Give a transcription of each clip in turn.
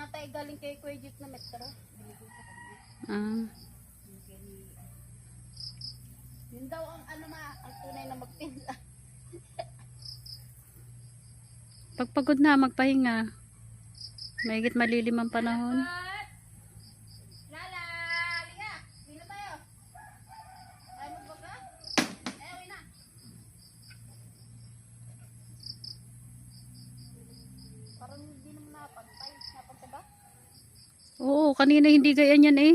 yata ay galing kay Kuya Jeep na metro. Ah. Yun daw ang ano ma, ang tunay na magpinta. Pagpagod na, magpahinga. Mahigit malilim ang panahon. Tayo? Tayo? Eh. Parang hindi naman napantay. Oo, kanina hindi ganyan yan eh.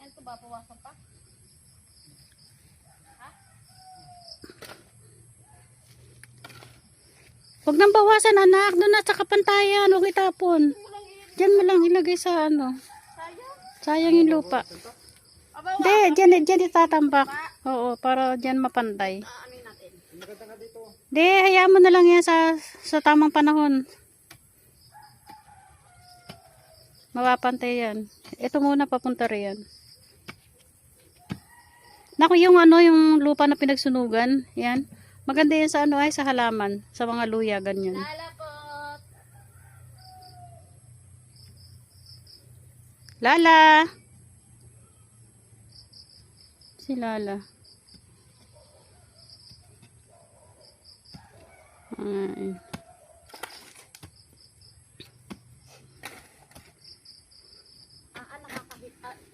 Ano ba? Pawasan pa? Ha? Huwag nang bawasan anak, doon na sa kapantayan, huwag itapon. Diyan mo lang ilagay sa ano. Sayang. Yung lupa. Hindi, dyan, dyan itatambak. Oo, para dyan mapantay. Hindi, hayaan mo na lang yan sa, sa tamang panahon. Mapapantay yan. Ito muna papunta riyan. Naku, yung ano, yung lupa na pinagsunugan, yan. Maganda yan sa ano ay sa halaman, sa mga luya, ganyan. Lala po. Lala! Si Lala. Ay. Ah, ah, nakakahit. Ah, ilang, ano ko naman? Flat hand.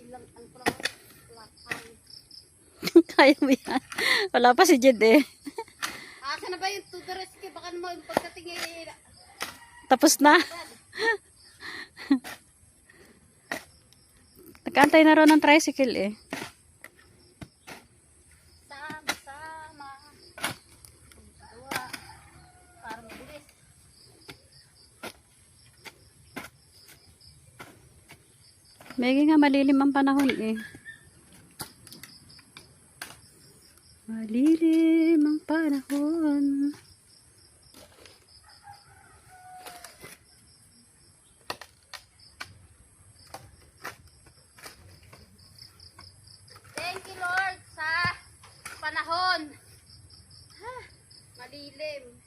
Kaya mo yan. Wala pa si Jed eh. Asa na ba yung the rescue? Baka naman pagdating eh, Tapos na. Nagkaantay na raw ng tricycle eh. May nga malilim ang panahon eh. Malilim ang panahon. Thank you, Lord, sa panahon. Ha, malilim.